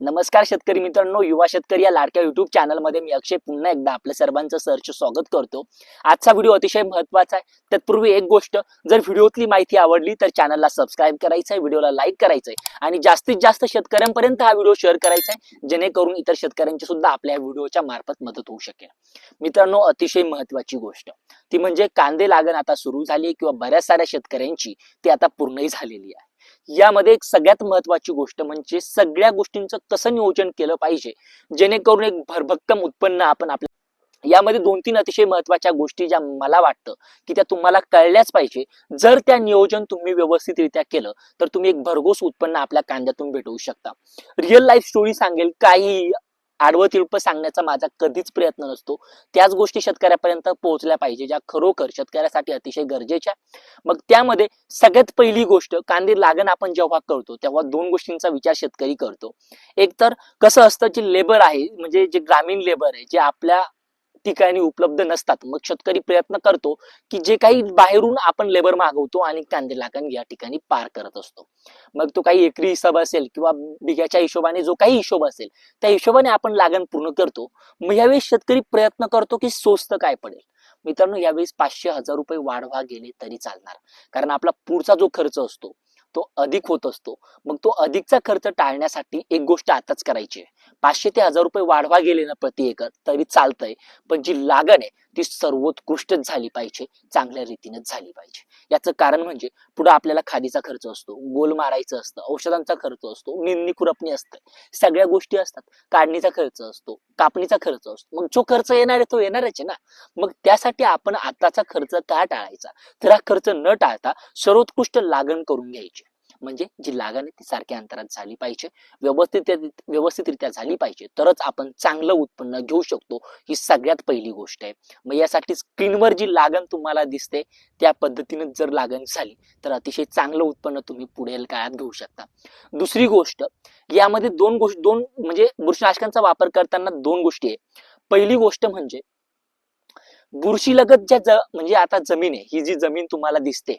नमस्कार शेतकरी मित्रांनो युवा शेतकरी या लाडक्या युट्यूब चॅनलमध्ये मी अक्षय पुन्हा एकदा आपल्या सर्वांचं सरचे स्वागत करतो. आजचा व्हिडिओ अतिशय महत्त्वाचा आहे. तत्पूर्वी एक गोष्ट जर व्हिडिओतली माहिती आवडली तर चॅनलला सबस्क्राईब करायचं आहे व्हिडिओला लाईक करायचं आहे आणि जास्तीत जास्त शेतकऱ्यांपर्यंत हा व्हिडिओ शेअर करायचा आहे जेणेकरून इतर शेतकऱ्यांची सुद्धा आपल्या व्हिडिओच्या मार्फत मदत होऊ शकेल. मित्रांनो अतिशय महत्वाची गोष्ट. ती म्हणजे कांदे लागण आता सुरू झाली किंवा बऱ्याच साऱ्या शेतकऱ्यांची ती आता पूर्णही झालेली आहे. यामध्ये एक सगळ्यात महत्वाची गोष्ट म्हणजे सगळ्या गोष्टींचं कसं नियोजन केलं पाहिजे जेणेकरून एक भरभक्कम उत्पन्न आपण आपल्या यामध्ये दोन तीन अतिशय महत्त्वाच्या गोष्टी ज्या मला वाटतं की त्या तुम्हाला कळल्याच पाहिजे. जर त्या नियोजन तुम्ही व्यवस्थितरित्या केलं तर तुम्ही एक भरघोस उत्पन्न आपल्या कांद्यातून भेटवू शकता. रिअल लाईफ स्टोरी सांगेल काही आडवं तिळपं सांगण्याचा माझा कधीच प्रयत्न नसतो. त्याच गोष्टी शेतकऱ्यापर्यंत पोहोचल्या पाहिजे ज्या खरोखर शेतकऱ्यासाठी अतिशय गरजेच्या. मग त्यामध्ये सगळ्यात पहिली गोष्ट कांदे लागण आपण जेव्हा करतो तेव्हा दोन गोष्टींचा विचार शेतकरी करतो. एक तर कसं असतं जे लेबर आहे म्हणजे जे ग्रामीण लेबर आहे जे आपल्या ठिकाणी उपलब्ध नसतात. मग शेतकरी प्रयत्न करतो की जे काही बाहेरून आपण लेबर मागवतो आणि कांदे लागण या ठिकाणी पार करत असतो. मग तो काही एकरी हिसाब असेल किंवा बिघ्याच्या हिशोबाने जो काही हिशोब असेल त्या हिशोबाने आपण लागण पूर्ण करतो. मग यावेळी शेतकरी प्रयत्न करतो की स्वस्त काय पडेल. मित्रांनो यावेळेस पाचशे हजार रुपये वाढवा गेले तरी चालणार. कारण आपला पुढचा जो खर्च असतो तो अधिक होत असतो. मग तो अधिकचा खर्च टाळण्यासाठी एक गोष्ट आताच करायची आहे. पाचशे ते हजार रुपये वाढवा गेले ना प्रति एकर तरी चालतंय. पण जी लागण आहे ती सर्वोत्कृष्टच झाली पाहिजे चांगल्या रीतीनेच झाली पाहिजे. याचं कारण म्हणजे पुढे आपल्याला खादीचा खर्च असतो गोल मारायचं असतं औषधांचा खर्च असतो निंदणी खुरपणी असते. सगळ्या गोष्टी असतात. काढणीचा खर्च असतो कापणीचा खर्च असतो. मग जो खर्च येणार आहे तो येणारच आहे ना. मग त्यासाठी आपण आताचा खर्च का टाळायचा? तर हा खर्च न टाळता सर्वोत्कृष्ट लागण करून घ्यायची. म्हणजे जी लागण आहे ती सारख्या अंतरात झाली पाहिजे. व्यवस्थित व्यवस्थितरित्या झाली पाहिजे. तरच आपण चांगलं उत्पन्न घेऊ शकतो ही सगळ्यात पहिली गोष्ट आहे. मग यासाठी स्क्रीनवर जी लागण तुम्हाला दिसते त्या पद्धतीने जर लागण झाली तर अतिशय चांगलं उत्पन्न तुम्ही पुढील काळात घेऊ शकता. दुसरी गोष्ट यामध्ये दोन गोष्ट दोन म्हणजे बुरशीनाशकांचा वापर करताना दोन गोष्टी आहे. पहिली गोष्ट म्हणजे बुरशीलगत ज्या ज म्हणजे आता जमीन आहे ही जी जमीन तुम्हाला दिसते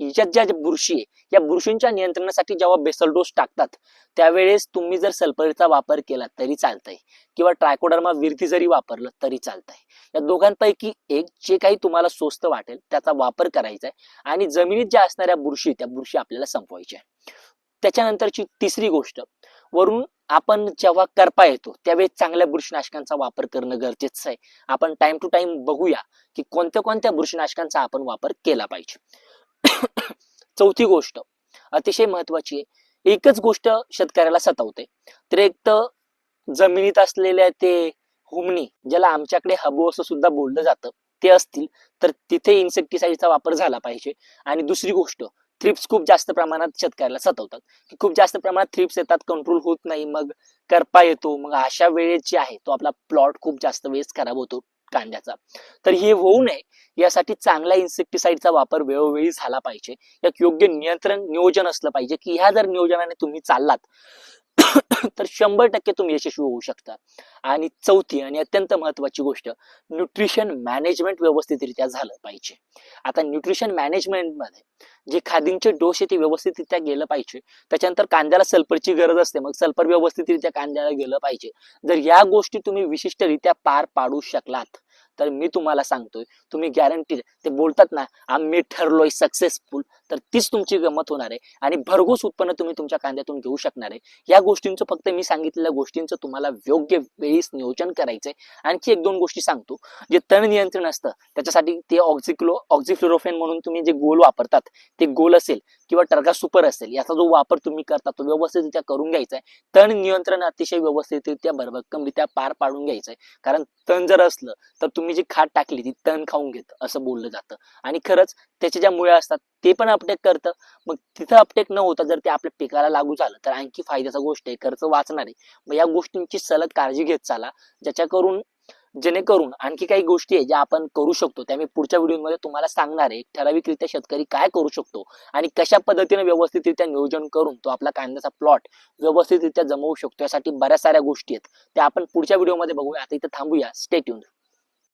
हिच्यात ज्या ज्या बुरशी आहे या बुरशींच्या नियंत्रणासाठी जेव्हा बेसल डोस टाकतात त्यावेळेस तुम्ही जर सल्फरचा वापर केला तरी चालतंय किंवा ट्रायकोडर्मा विरती जरी वापरलं तरी चालतंय. या दोघांपैकी एक जे काही तुम्हाला स्वस्त वाटेल त्याचा वापर करायचा आहे आणि जमिनीत ज्या असणाऱ्या बुरशी त्या बुरशी आपल्याला संपवायच्या आहे त्याच्यानंतरची तिसरी गोष्ट वरून आपण जेव्हा करपा येतो त्यावेळी चांगल्या बुरशीनाशकांचा वापर करणं गरजेचं आहे. आपण टाइम टू टाइम बघूया की कोणत्या कोणत्या बुरशीनाशकांचा आपण वापर केला पाहिजे. चौथी गोष्ट अतिशय महत्वाची आहे. एकच गोष्ट शेतकऱ्याला सतावते. तर एक तर जमिनीत असलेल्या ते हुमणी ज्याला आमच्याकडे हबू असं सुद्धा बोललं जातं ते असतील तर तिथे इन्सेक्टिसाइडचा वापर झाला पाहिजे. आणि दुसरी गोष्ट थ्रिप्स खूप जास्त प्रमाणात शेतकऱ्याला सतवतात. की खूप जास्त प्रमाणात थ्रिप्स येतात कंट्रोल होत नाही मग करपा येतो मग अशा वेळेस जे आहे तो आपला प्लॉट खूप जास्त वेळेस खराब होतो कांद्याचा. तर हे होऊ नये यासाठी चांगल्या इन्सेक्टिसाइडचा वापर वेळोवेळी झाला पाहिजे. यात योग्य नियंत्रण नियोजन असलं पाहिजे की ह्या जर नियोजनाने तुम्ही चाललात तर शंभर टक्के तुम्ही यशस्वी होऊ शकता. आणि चौथी आणि अत्यंत महत्वाची गोष्ट न्यूट्रिशन मॅनेजमेंट व्यवस्थितरित्या झालं पाहिजे. आता न्यूट्रिशन मॅनेजमेंटमध्ये जे खादींचे डोस आहे ते व्यवस्थितरित्या गेलं पाहिजे. त्याच्यानंतर कांद्याला सल्फरची गरज असते मग सल्फर व्यवस्थितरित्या कांद्याला गेलं पाहिजे. जर या गोष्टी तुम्ही विशिष्टरित्या पार पाडू शकलात तर मी तुम्हाला सांगतोय तुम्ही गॅरंटीड ते बोलतात ना आम्ही ठरलोय सक्सेसफुल तर तीच तुमची गमत होणार आहे. आणि भरघोस उत्पन्न तुम्ही तुमच्या कांद्यातून घेऊ शकणार आहे. या गोष्टींचं फक्त मी सांगितलेल्या गोष्टींचं तुम्हाला योग्य वेळीस नियोजन करायचंय. आणखी एक दोन गोष्टी सांगतो. जे तण नियंत्रण असतं त्याच्यासाठी ते ऑक्झिक्लो ऑक्झिफ्लोरोफेन म्हणून तुम्ही जे गोल वापरतात ते गोल असेल किंवा टर्गा सुपर असेल याचा जो वापर तुम्ही करता तो व्यवस्थितरित्या करून घ्यायचा आहे तण नियंत्रण अतिशय व्यवस्थितरित्या भरभक्कमरित्या पार पाडून घ्यायचंय. कारण तण जर असलं तर तुम्ही जी खाट टाकली ती तण खाऊन घेत असं बोललं जातं. आणि खरंच त्याच्या ज्या मुळे असतात ते पण अपटेक करतं. मग तिथं अपटेक न होता जर ते आपल्या पिकाला लागू झालं तर आणखी फायद्याचा गोष्ट आहे खर्च वाचणार आहे. मग या गोष्टींची सलग काळजी घेत चाला ज्याच्या करून जेणेकरून आणखी काही गोष्टी आहे ज्या आपण करू शकतो. त्या मी पुढच्या व्हिडिओमध्ये तुम्हाला सांगणार आहे ठराविकरित्या शेतकरी काय करू शकतो आणि कशा पद्धतीने व्यवस्थितरित्या नियोजन करून तो आपला कांद्याचा प्लॉट व्यवस्थितरित्या जमवू शकतो यासाठी बऱ्याच साऱ्या गोष्टी आहेत. त्या आपण पुढच्या व्हिडिओमध्ये बघूया. आता इथं थांबूया. स्टेट्यून